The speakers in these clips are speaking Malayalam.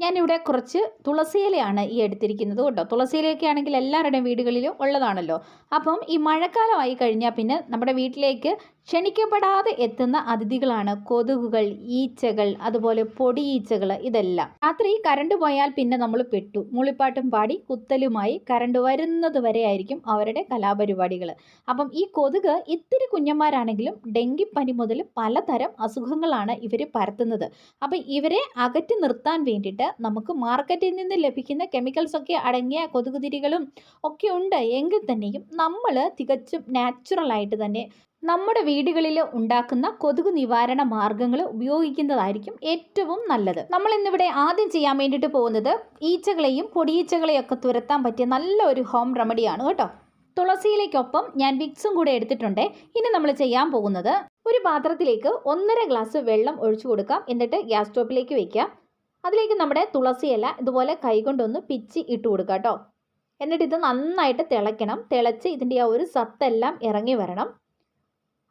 ഞാനിവിടെ കുറച്ച് തുളസിയിലയാണ് ഈ എടുത്തിരിക്കുന്നത് കേട്ടോ. തുളസിയിലയൊക്കെ ആണെങ്കിൽ എല്ലാവരുടെയും വീടുകളിലും ഉള്ളതാണല്ലോ. അപ്പം ഈ മഴക്കാലമായി കഴിഞ്ഞാൽ പിന്നെ നമ്മുടെ വീട്ടിലേക്ക് ക്ഷണിക്കപ്പെടാതെ എത്തുന്ന അതിഥികളാണ് കൊതുകുകൾ ഈച്ചകൾ അതുപോലെ പൊടി ഈച്ചകൾ ഇതെല്ലാം. രാത്രി കറണ്ട് പോയാൽ പിന്നെ നമ്മൾ പെട്ടു. മൂളിപ്പാട്ടും പാടി കുത്തലുമായി കറണ്ട് വരുന്നത് വരെ ആയിരിക്കും അവരുടെ കലാപരിപാടികൾ അപ്പം ഈ കൊതുക് ഇത്തിരി കുഞ്ഞന്മാരാണെങ്കിലും ഡെങ്കിപ്പനി മുതൽ പലതരം അസുഖങ്ങളാണ് ഇവർ പരത്തുന്നത്. അപ്പം ഇവരെ അകറ്റി നിർത്താൻ വേണ്ടിയിട്ട് നമുക്ക് മാർക്കറ്റിൽ നിന്ന് ലഭിക്കുന്ന കെമിക്കൽസ് ഒക്കെ അടങ്ങിയ കൊതുകുതിരികളും ഒക്കെ ഉണ്ട്. എങ്കിൽ തന്നെയും നമ്മൾ തികച്ചും നാച്ചുറലായിട്ട് തന്നെ നമ്മുടെ വീടുകളിൽ ഉണ്ടാക്കുന്ന കൊതുക് നിവാരണ മാർഗങ്ങൾ ഉപയോഗിക്കുന്നതായിരിക്കും ഏറ്റവും നല്ലത്. നമ്മൾ ഇന്നിവിടെ ആദ്യം ചെയ്യാൻ വേണ്ടിയിട്ട് പോകുന്നത് ഈച്ചകളെയും പൊടിയീച്ചകളെയും ഒക്കെ തുരത്താൻ പറ്റിയ നല്ല ഒരു ഹോം റെമഡിയാണ് കേട്ടോ. തുളസിയിലേക്കൊപ്പം ഞാൻ വിക്സും കൂടെ എടുത്തിട്ടുണ്ട്. ഇനി നമ്മൾ ചെയ്യാൻ പോകുന്നത് ഒരു പാത്രത്തിലേക്ക് ഒന്നര ഗ്ലാസ് വെള്ളം ഒഴിച്ചു കൊടുക്കാം. എന്നിട്ട് ഗ്യാസ് സ്റ്റോപ്പിലേക്ക് വെക്കാം അതിലേക്ക് നമ്മുടെ തുളസിയല്ല ഇതുപോലെ കൈകൊണ്ടൊന്ന് പിച്ചി ഇട്ട് കൊടുക്കുക കേട്ടോ. എന്നിട്ട് ഇത് നന്നായിട്ട് തിളയ്ക്കണം. തിളച്ച് ഇതിന്റെ ആ ഒരു സത്തെല്ലാം ഇറങ്ങി വരണം.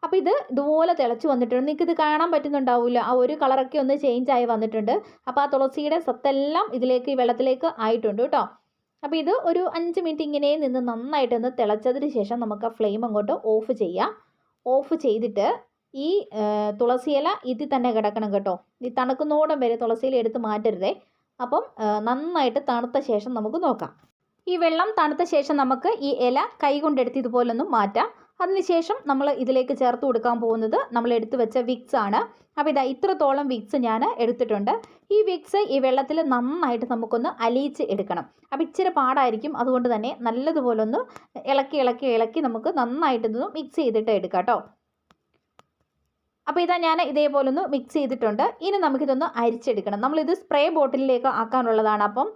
അപ്പോൾ ഇത് ഇതുപോലെ തിളച്ച് വന്നിട്ടുണ്ട്. നിങ്ങൾക്ക് ഇത് കാണാൻ പറ്റുന്നുണ്ടാവില്ല ആ ഒരു കളറൊക്കെ ഒന്ന് ചേഞ്ച് ആയി വന്നിട്ടുണ്ട്. അപ്പോൾ ആ തുളസിയുടെ സത്തെല്ലാം ഇതിലേക്ക് ഈ വെള്ളത്തിലേക്ക് ആയിട്ടുണ്ട് കേട്ടോ. അപ്പോൾ ഇത് ഒരു അഞ്ച് മിനിറ്റ് ഇങ്ങനെ നിന്ന് നന്നായിട്ടൊന്ന് തിളച്ചതിന് ശേഷം നമുക്ക് ആ ഫ്ലെയിം അങ്ങോട്ട് ഓഫ് ചെയ്യാം. ഓഫ് ചെയ്തിട്ട് ഈ തുളസിയില ഇതിൽ തന്നെ കിടക്കണം കേട്ടോ. ഈ തണുക്കുന്നോടം വരെ തുളസിയില എടുത്ത് മാറ്റരുതേ. അപ്പം നന്നായിട്ട് തണുത്ത ശേഷം നമുക്ക് നോക്കാം. ഈ വെള്ളം തണുത്ത ശേഷം നമുക്ക് ഈ ഇല കൈ കൊണ്ടെടുത്ത് ഇതുപോലൊന്നും മാറ്റാം. അതിനുശേഷം നമ്മൾ ഇതിലേക്ക് ചേർത്ത് കൊടുക്കാൻ പോകുന്നത് നമ്മൾ എടുത്തു വെച്ച വിക്സ് ആണ്. അപ്പോൾ ഇതാ ഇത്രത്തോളം വിക്സ് ഞാൻ എടുത്തിട്ടുണ്ട്. ഈ വിക്സ് ഈ വെള്ളത്തിൽ നന്നായിട്ട് നമുക്കൊന്ന് അലിയിച്ച് എടുക്കണം. അപ്പോൾ ഇച്ചിരി പാടായിരിക്കും. അതുകൊണ്ട് തന്നെ നല്ലതുപോലെ ഒന്ന് ഇളക്കി ഇളക്കി ഇളക്കി നമുക്ക് നന്നായിട്ടൊന്ന് മിക്സ് ചെയ്തിട്ട് എടുക്കാം കേട്ടോ. അപ്പോൾ ഇതാ ഞാൻ ഇതേപോലെ ഒന്ന് മിക്സ് ചെയ്തിട്ടുണ്ട്. ഇനി നമുക്കിതൊന്ന് അരിച്ചെടുക്കണം. നമ്മളിത് സ്പ്രേ ബോട്ടിലേക്ക് ആക്കാനുള്ളതാണ്. അപ്പം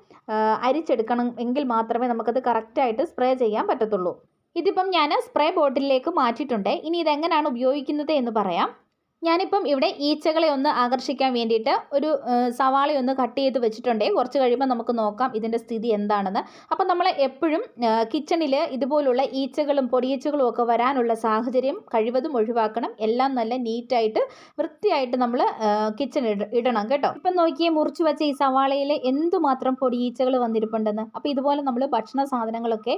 അരിച്ചെടുക്കണം എങ്കിൽ മാത്രമേ നമുക്കത് കറക്റ്റായിട്ട് സ്പ്രേ ചെയ്യാൻ പറ്റത്തുള്ളൂ. ഇതിപ്പം ഞാൻ സ്പ്രേ ബോട്ടിലേക്ക് മാറ്റിയിട്ടുണ്ട്. ഇനി ഇതെങ്ങനെയാണ് ഉപയോഗിക്കുന്നത് എന്ന് പറയാം. ഞാനിപ്പം ഇവിടെ ഈച്ചകളെ ഒന്ന് ആകർഷിക്കാൻ വേണ്ടിയിട്ട് ഒരു സവാള ഒന്ന് കട്ട് ചെയ്ത് വെച്ചിട്ടുണ്ട്. കുറച്ച് കഴിയുമ്പോൾ നമുക്ക് നോക്കാം ഇതിന്റെ സ്ഥിതി എന്താണെന്ന്. അപ്പം നമ്മൾ എപ്പോഴും കിച്ചണിൽ ഇതുപോലുള്ള ഈച്ചകളും പൊടിയീച്ചകളും ഒക്കെ വരാനുള്ള സാഹചര്യം കഴിവതും ഒഴിവാക്കണം. എല്ലാം നല്ല നീറ്റായിട്ട് വൃത്തിയായിട്ട് നമ്മൾ കിച്ചൺ ഇടണം കേട്ടോ. ഇപ്പം നോക്കിയേ മുറിച്ച് വെച്ച ഈ സവാളയിൽ എന്തുമാത്രം പൊടിയീച്ചകൾ വന്നിരിപ്പുണ്ടെന്ന്. അപ്പോൾ ഇതുപോലെ നമ്മൾ ഭക്ഷണ സാധനങ്ങളൊക്കെ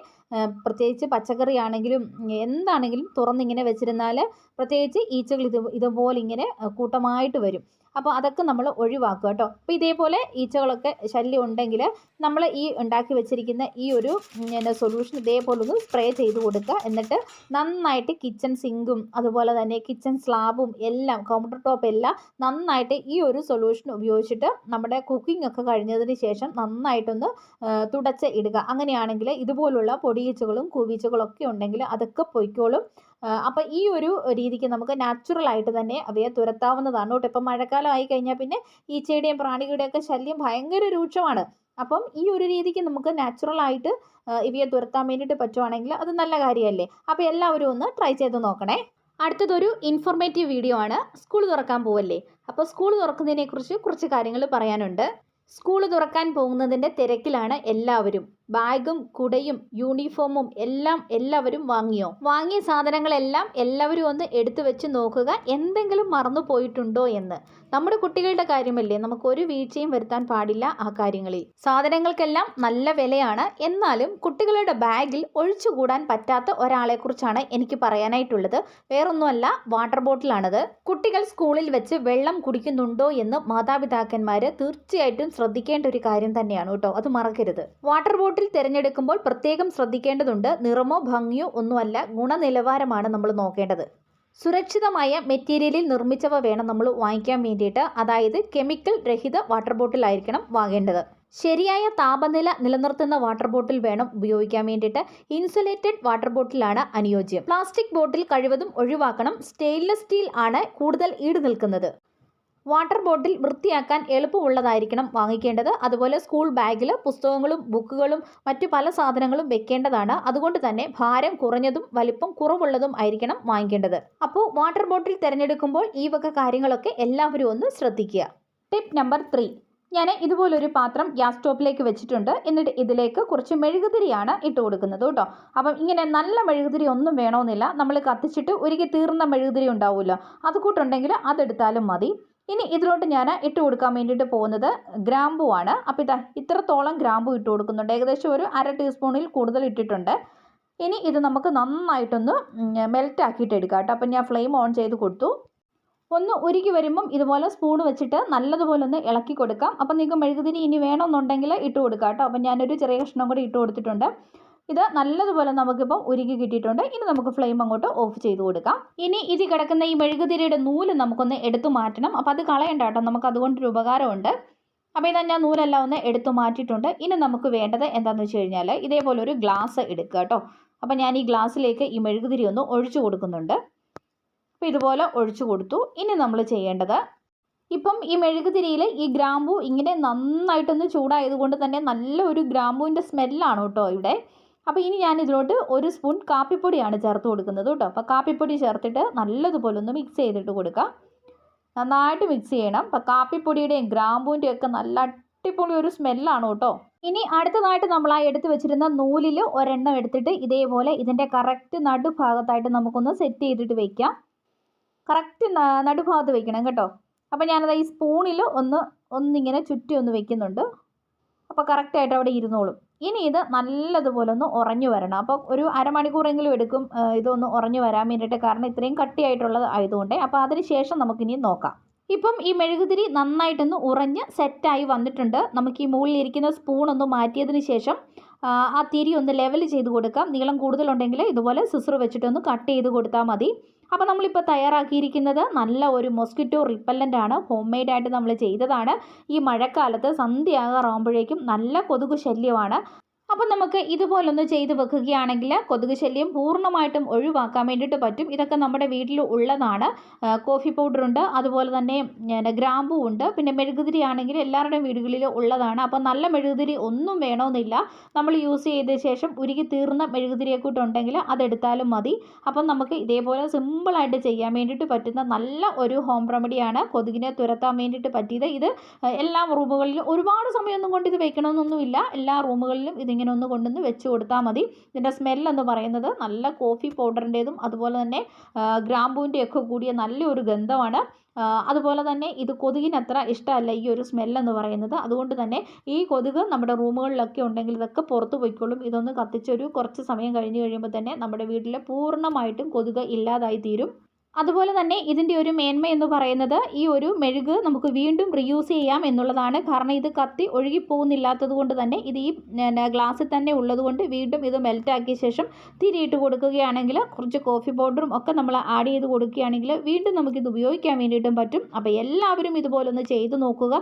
പ്രത്യേകിച്ച് പച്ചക്കറി ആണെങ്കിലും എന്താണെങ്കിലും തുറന്നിങ്ങനെ വെച്ചിരുന്നാൽ പ്രത്യേകിച്ച് ഈച്ചകൾ ഇത് ഇതുപോലെ ഇങ്ങനെ കൂട്ടമായിട്ട് വരും. അപ്പോൾ അതൊക്കെ നമ്മൾ ഒഴിവാക്കുക കേട്ടോ. അപ്പോൾ ഇതേപോലെ ഈച്ചകളൊക്കെ ശല്യം ഉണ്ടെങ്കിൽ നമ്മൾ ഈ ഉണ്ടാക്കി വെച്ചിരിക്കുന്ന ഈ ഒരു പിന്നെ സൊല്യൂഷൻ ഇതേപോലെ ഒന്ന് സ്പ്രേ ചെയ്ത് കൊടുക്കുക. എന്നിട്ട് നന്നായിട്ട് കിച്ചൺ സിങ്കും അതുപോലെ തന്നെ കിച്ചൺ സ്ലാബും എല്ലാം കൗണ്ടർ ടോപ്പ് എല്ലാം നന്നായിട്ട് ഈ ഒരു സൊല്യൂഷൻ ഉപയോഗിച്ചിട്ട് നമ്മുടെ കുക്കിംഗ് ഒക്കെ കഴിഞ്ഞതിന് ശേഷം നന്നായിട്ടൊന്ന് തുടച്ച് ഇടുക. അങ്ങനെയാണെങ്കിൽ ഇതുപോലുള്ള പൊടിയീച്ചകളും കൂവീച്ചകളും ഒക്കെ ഉണ്ടെങ്കിൽ അതൊക്കെ പൊയ്ക്കോളും. അപ്പോൾ ഈ ഒരു രീതിക്ക് നമുക്ക് നാച്ചുറൽ ആയിട്ട് തന്നെ അവയെ തുരത്താവുന്നതാണ്. കേട്ടോ ഇപ്പം മഴക്കാലം ആയി കഴിഞ്ഞാൽ പിന്നെ ഈച്ചയുടെയും പ്രാണികളുടെയൊക്കെ ശല്യം ഭയങ്കര രൂക്ഷമാണ്. അപ്പം ഈ ഒരു രീതിക്ക് നമുക്ക് നാച്ചുറൽ ആയിട്ട് ഇവയെ തുരത്താൻ വേണ്ടിയിട്ട് പറ്റുവാണെങ്കിൽ അത് നല്ല കാര്യമല്ലേ? അപ്പോൾ എല്ലാവരും ഒന്ന് ട്രൈ ചെയ്ത് നോക്കണേ. അടുത്തതൊരു ഇൻഫോർമേറ്റീവ് വീഡിയോ ആണ്. സ്കൂൾ തുറക്കാൻ പോവല്ലേ? അപ്പോൾ സ്കൂൾ തുറക്കുന്നതിനെക്കുറിച്ച് കുറച്ച് കാര്യങ്ങൾ പറയാനുണ്ട്. സ്കൂൾ തുറക്കാൻ പോകുന്നതിന്റെ തിരക്കിലാണ് എല്ലാവരും. ബാഗും കുടയും യൂണിഫോമും എല്ലാം എല്ലാവരും വാങ്ങിയോ? വാങ്ങിയ സാധനങ്ങളെല്ലാം എല്ലാവരും ഒന്ന് എടുത്തു വെച്ച് നോക്കുക എന്തെങ്കിലും മറന്നു പോയിട്ടുണ്ടോ എന്ന്. നമ്മുടെ കുട്ടികളുടെ കാര്യമല്ലേ? നമുക്ക് ഒരു വീഴ്ചയും വരുത്താൻ പാടില്ല ആ കാര്യങ്ങളിൽ. സാധനങ്ങൾക്കെല്ലാം നല്ല വിലയാണ്. എന്നാലും കുട്ടികളുടെ ബാഗിൽ ഒഴിച്ചുകൂടാൻ പറ്റാത്ത ഒരാളെ കുറിച്ചാണ് എനിക്ക് പറയാനായിട്ടുള്ളത്. വേറൊന്നുമല്ല വാട്ടർ ബോട്ടിലാണത്. കുട്ടികൾ സ്കൂളിൽ വെച്ച് വെള്ളം കുടിക്കുന്നുണ്ടോ എന്ന് മാതാപിതാക്കന്മാർ തീർച്ചയായിട്ടും ശ്രദ്ധിക്കേണ്ട ഒരു കാര്യം തന്നെയാണ് കേട്ടോ. അത് മറക്കരുത്. വാട്ടർ ബോട്ടിൽ തിരഞ്ഞെടുക്കുമ്പോൾ പ്രത്യേകം ശ്രദ്ധിക്കേണ്ടതുണ്ട്. നിറമോ ഭംഗിയോ ഒന്നുമല്ല. ഗുണനിലവാരമാണ് നമ്മൾ നോക്കേണ്ടത്. സുരക്ഷിതമായ മെറ്റീരിയലിൽ നിർമ്മിച്ചവ വേണം നമ്മൾ വാങ്ങിക്കാൻ വേണ്ടിയിട്ട്. അതായത് കെമിക്കൽ രഹിത വാട്ടർ ബോട്ടിലായിരിക്കണം വാങ്ങേണ്ടത്. ശരിയായ താപനില നിലനിർത്തുന്ന വാട്ടർ ബോട്ടിൽ വേണം ഉപയോഗിക്കാൻ വേണ്ടിയിട്ട്. ഇൻസുലേറ്റഡ് വാട്ടർ ബോട്ടിലാണ് അനുയോജ്യം. പ്ലാസ്റ്റിക് ബോട്ടിൽ കഴിവതും ഒഴിവാക്കണം. സ്റ്റെയിൻലെസ് സ്റ്റീൽ ആണ് കൂടുതൽ ഈട് നിൽക്കുന്നത്. വാട്ടർ ബോട്ടിൽ വൃത്തിയാക്കാൻ എളുപ്പമുള്ളതായിരിക്കണം വാങ്ങിക്കേണ്ടത്. അതുപോലെ സ്കൂൾ ബാഗിൽ പുസ്തകങ്ങളും ബുക്കുകളും മറ്റു പല സാധനങ്ങളും വെക്കേണ്ടതാണ്. അതുകൊണ്ട് തന്നെ ഭാരം കുറഞ്ഞതും വലിപ്പം കുറവുള്ളതും ആയിരിക്കണം വാങ്ങിക്കേണ്ടത്. അപ്പോൾ വാട്ടർ ബോട്ടിൽ തിരഞ്ഞെടുക്കുമ്പോൾ ഈ വക കാര്യങ്ങളൊക്കെ എല്ലാവരും ഒന്ന് ശ്രദ്ധിക്കുക. Tip number three. ഞാൻ ഇതുപോലൊരു പാത്രം ഗ്യാസ് സ്റ്റോപ്പിലേക്ക് വെച്ചിട്ടുണ്ട്. എന്നിട്ട് ഇതിലേക്ക് കുറച്ച് മെഴുകുതിരിയാണ് ഇട്ട് കൊടുക്കുന്നത് കേട്ടോ. അപ്പം ഇങ്ങനെ നല്ല മെഴുകുതിരി ഒന്നും വേണമെന്നില്ല. നമ്മൾ കത്തിച്ചിട്ട് ഒരുക്കി തീർന്ന മെഴുകുതിരി ഉണ്ടാവുമല്ലോ. അത് കൂട്ടുണ്ടെങ്കിൽ അതെടുത്താലും മതി. ഇനി ഇതിലോട്ട് ഞാൻ ഇട്ട് കൊടുക്കാൻ വേണ്ടിയിട്ട് പോകുന്നത് ഗ്രാമ്പു ആണ്. അപ്പോൾ ഇതാ ഇത്രത്തോളം ഗ്രാമ്പു ഇട്ട് കൊടുക്കുന്നുണ്ട്. ഏകദേശം ഒരു അര ടീസ്പൂണിൽ കൂടുതൽ ഇട്ടിട്ടുണ്ട്. ഇനി ഇത് നമുക്ക് നന്നായിട്ടൊന്ന് മെൽറ്റ് ആക്കിയിട്ട് എടുക്കാം കേട്ടോ. അപ്പം ഞാൻ ഫ്ലെയിം ഓൺ ചെയ്ത് കൊടുത്തു. ഒന്ന് ഉരുകി വരുമ്പം ഇതുപോലെ സ്പൂൺ വെച്ചിട്ട് നല്ലതുപോലെ ഒന്ന് ഇളക്കി കൊടുക്കാം. അപ്പം നിങ്ങൾക്ക് മെഴുകുതിരി ഇനി വേണമെന്നുണ്ടെങ്കിൽ ഇട്ട് കൊടുക്കാം കേട്ടോ. അപ്പം ഞാനൊരു ചെറിയ കഷ്ണം കൂടി ഇട്ട് കൊടുത്തിട്ടുണ്ട്. ഇത് നല്ലതുപോലെ നമുക്കിപ്പം ഉരുകി കിട്ടിയിട്ടുണ്ട്. ഇനി നമുക്ക് ഫ്ലെയിം അങ്ങോട്ട് ഓഫ് ചെയ്ത് കൊടുക്കാം. ഇനി ഇത് കിടക്കുന്ന ഈ മെഴുകുതിരിയുടെ നൂൽ നമുക്കൊന്ന് എടുത്തു മാറ്റണം. അപ്പോൾ അത് കളയണ്ട കേട്ടോ. നമുക്ക് അതുകൊണ്ടൊരു ഉപകാരമുണ്ട്. അപ്പോൾ ഇതാ ഞാൻ നൂലെല്ലാം ഒന്ന് എടുത്തു മാറ്റിയിട്ടുണ്ട്. ഇനി നമുക്ക് വേണ്ടത് എന്താണെന്ന് വെച്ച് കഴിഞ്ഞാൽ ഇതേപോലെ ഒരു ഗ്ലാസ് എടുക്കുക കേട്ടോ. അപ്പോൾ ഞാൻ ഈ ഗ്ലാസ്സിലേക്ക് ഈ മെഴുകുതിരി ഒന്ന് ഒഴിച്ചു കൊടുക്കുന്നുണ്ട്. അപ്പോൾ ഇതുപോലെ ഒഴിച്ചു കൊടുത്തു. ഇനി നമ്മൾ ചെയ്യേണ്ടത് ഇപ്പം ഈ മെഴുകുതിരിയിൽ ഈ ഗ്രാമ്പൂ ഇങ്ങനെ നന്നായിട്ടൊന്ന് ചൂടായതുകൊണ്ട് തന്നെ നല്ല ഒരു ഗ്രാമ്പുവിന്റെ സ്മെല്ലാണ് കേട്ടോ ഇവിടെ. അപ്പോൾ ഇനി ഞാൻ ഇതിലോട്ട് ഒരു സ്പൂൺ കാപ്പിപ്പൊടിയാണ് ചേർത്ത് കൊടുക്കുന്നത് കേട്ടോ. അപ്പോൾ കാപ്പിപ്പൊടി ചേർത്തിട്ട് നല്ലതുപോലെ ഒന്ന് മിക്സ് ചെയ്തിട്ട് കൊടുക്കാം. നന്നായിട്ട് മിക്സ് ചെയ്യണം. അപ്പോൾ കാപ്പിപ്പൊടിയുടെയും ഗ്രാമ്പൂവിന്റെയും ഒക്കെ നല്ല അടിപൊളി ഒരു സ്മെല്ലാണ് കേട്ടോ. ഇനി അടുത്തതായിട്ട് നമ്മൾ ആ എടുത്ത് വെച്ചിരുന്ന നൂലിൽ ഒരെണ്ണം എടുത്തിട്ട് ഇതേപോലെ ഇതിന്റെ കറക്റ്റ് നടുഭാഗത്തായിട്ട് നമുക്കൊന്ന് സെറ്റ് ചെയ്തിട്ട് വയ്ക്കാം കറക്റ്റ് നടുഭാഗത്ത് വയ്ക്കണം കേട്ടോ. അപ്പോൾ ഞാനത് ഈ സ്പൂണിൽ ഒന്ന് ഒന്നിങ്ങനെ ചുറ്റി ഒന്ന് വെക്കുന്നുണ്ട്. അപ്പോൾ കറക്റ്റായിട്ട് അവിടെ ഇരുന്നോളും. ഇനി ഇത് നല്ലതുപോലെ ഒന്ന് ഉറഞ്ഞു വരണം. അപ്പോൾ ഒരു അരമണിക്കൂറെങ്കിലും എടുക്കും ഇതൊന്ന് ഉറഞ്ഞു വരാൻ വേണ്ടിയിട്ട് കാരണം ഇത്രയും കട്ടിയായിട്ടുള്ളത് ആയതുകൊണ്ട്. അപ്പോൾ അതിന് ശേഷം നമുക്കിനി നോക്കാം. ഇപ്പം ഈ മെഴുകുതിരി നന്നായിട്ടൊന്ന് ഉറഞ്ഞ് സെറ്റായി വന്നിട്ടുണ്ട്. നമുക്ക് ഈ മുകളിലിരിക്കുന്ന സ്പൂണൊന്ന് മാറ്റിയതിന് ശേഷം ആ തിരി ഒന്ന് ലെവൽ ചെയ്ത് കൊടുക്കാം. നീളം കൂടുതലുണ്ടെങ്കിൽ ഇതുപോലെ സിസർ വെച്ചിട്ടൊന്ന് കട്ട് ചെയ്ത് കൊടുത്താൽ മതി. അപ്പോൾ നമ്മളിപ്പോൾ തയ്യാറാക്കിയിരിക്കുന്നത് നല്ല ഒരു മൊസ്കിറ്റോ റിപ്പല്ലന്റ് ആണ്. ഹോം മെയ്ഡായിട്ട് നമ്മൾ ചെയ്തതാണ്. ഈ മഴക്കാലത്ത് സന്ധ്യയാകാറാകുമ്പോഴേക്കും നല്ല കൊതുക് ശല്യമാണ്. അപ്പം നമുക്ക് ഇതുപോലൊന്ന് ചെയ്ത് വെക്കുകയാണെങ്കിൽ കൊതുക് ശല്യം പൂർണമായിട്ടും ഒഴിവാക്കാൻ വേണ്ടിയിട്ട് പറ്റും. ഇതൊക്കെ നമ്മുടെ വീട്ടിൽ ഉള്ളതാണ്. കോഫി പൗഡറുണ്ട്. അതുപോലെ തന്നെ ഗ്രാമ്പൂ ഉണ്ട്. പിന്നെ മെഴുകുതിരി ആണെങ്കിൽ എല്ലാവരുടെയും വീടുകളിൽ ഉള്ളതാണ്. അപ്പം നല്ല മെഴുകുതിരി ഒന്നും വേണമെന്നില്ല. നമ്മൾ യൂസ് ചെയ്ത ശേഷം ഉരുകി തീർന്ന മെഴുകുതിരിയെ ഉണ്ടെങ്കിൽ അതെടുത്താലും മതി. അപ്പം നമുക്ക് ഇതേപോലെ സിമ്പിളായിട്ട് ചെയ്യാൻ വേണ്ടിയിട്ട് പറ്റുന്ന നല്ല ഒരു ഹോം റെമഡിയാണ് കൊതുകിനെ തുരത്താൻ വേണ്ടിയിട്ട് പറ്റിയത്. ഇത് എല്ലാ റൂമുകളിലും ഒരുപാട് സമയമൊന്നും കൊണ്ട് ഇത് വയ്ക്കണമെന്നൊന്നുമില്ല എല്ലാ റൂമുകളിലും ഇതിങ്ങനെ ഇങ്ങനെ ഒന്ന് കൊണ്ടുവന്ന് വെച്ച് കൊടുത്താൽ മതി. ഇതിന്റെ സ്മെല്ലെന്ന് പറയുന്നത് നല്ല കോഫി പൗഡറിന്റെതും അതുപോലെ തന്നെ ഗ്രാമ്പൂവിന്റെയൊക്കെ കൂടിയ നല്ലൊരു ഗന്ധമാണ്. അതുപോലെ തന്നെ ഇത് കൊതുകിനത്ര ഇഷ്ടമല്ല ഈ ഒരു സ്മെല്ലെന്ന് പറയുന്നത്. അതുകൊണ്ട് തന്നെ ഈ കൊതുക് നമ്മുടെ റൂമുകളിലൊക്കെ ഉണ്ടെങ്കിൽ ഇതൊക്കെ പുറത്ത് പോയിക്കോളും. ഇതൊന്ന് കത്തിച്ചൊരു കുറച്ച് സമയം കഴിഞ്ഞ് കഴിയുമ്പോൾ തന്നെ നമ്മുടെ വീട്ടിൽ പൂർണമായിട്ടും കൊതുക് ഇല്ലാതായി തീരും. അതുപോലെ തന്നെ ഇതിന്റെ ഒരു മേന്മ എന്ന് പറയുന്നത് ഈ ഒരു മെഴുക് നമുക്ക് വീണ്ടും റീയൂസ് ചെയ്യാം എന്നുള്ളതാണ്. കാരണം ഇത് കത്തി ഒഴുകിപ്പോകുന്നില്ലാത്തത് കൊണ്ട് തന്നെ ഇത് ഈ ഗ്ലാസ്സിൽ തന്നെ ഉള്ളതുകൊണ്ട് വീണ്ടും ഇത് മെൽറ്റാക്കിയ ശേഷം തിരിയിട്ട് കൊടുക്കുകയാണെങ്കിൽ കുറച്ച് കോഫി പൗഡറും ഒക്കെ നമ്മൾ ആഡ് ചെയ്ത് കൊടുക്കുകയാണെങ്കിൽ വീണ്ടും നമുക്കിത് ഉപയോഗിക്കാൻ വേണ്ടിയിട്ടും പറ്റും. അപ്പോൾ എല്ലാവരും ഇതുപോലൊന്ന് ചെയ്ത് നോക്കുക.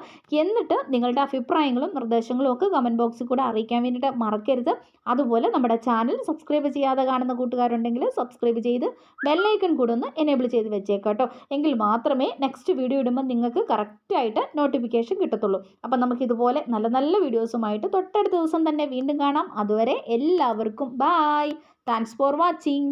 എന്നിട്ട് നിങ്ങളുടെ അഭിപ്രായങ്ങളും നിർദ്ദേശങ്ങളും ഒക്കെ കമന്റ് ബോക്സിൽ കൂടെ അറിയിക്കാൻ വേണ്ടിയിട്ട് മറക്കരുത്. അതുപോലെ നമ്മുടെ ചാനൽ സബ്സ്ക്രൈബ് ചെയ്യാതെ കാണുന്ന കൂട്ടുകാരുണ്ടെങ്കിൽ സബ്സ്ക്രൈബ് ചെയ്ത് ബെല്ലൈക്കൺ കൂടെ ഒന്ന് എനേബിൾ ചെയ്ത് വെച്ചേക്കാം കേട്ടോ എങ്കിൽ മാത്രമേ നെക്സ്റ്റ് വീഡിയോ ഇടുമ്പോൾ നിങ്ങൾക്ക് കറക്റ്റായിട്ട് നോട്ടിഫിക്കേഷൻ കിട്ടത്തുള്ളൂ. അപ്പം നമുക്ക് ഇതുപോലെ നല്ല നല്ല വീഡിയോസുമായിട്ട് തൊട്ടടുത്ത ദിവസം തന്നെ വീണ്ടും കാണാം. അതുവരെ എല്ലാവർക്കും ബായ് താങ്ക്സ് ഫോർ വാച്ചിങ്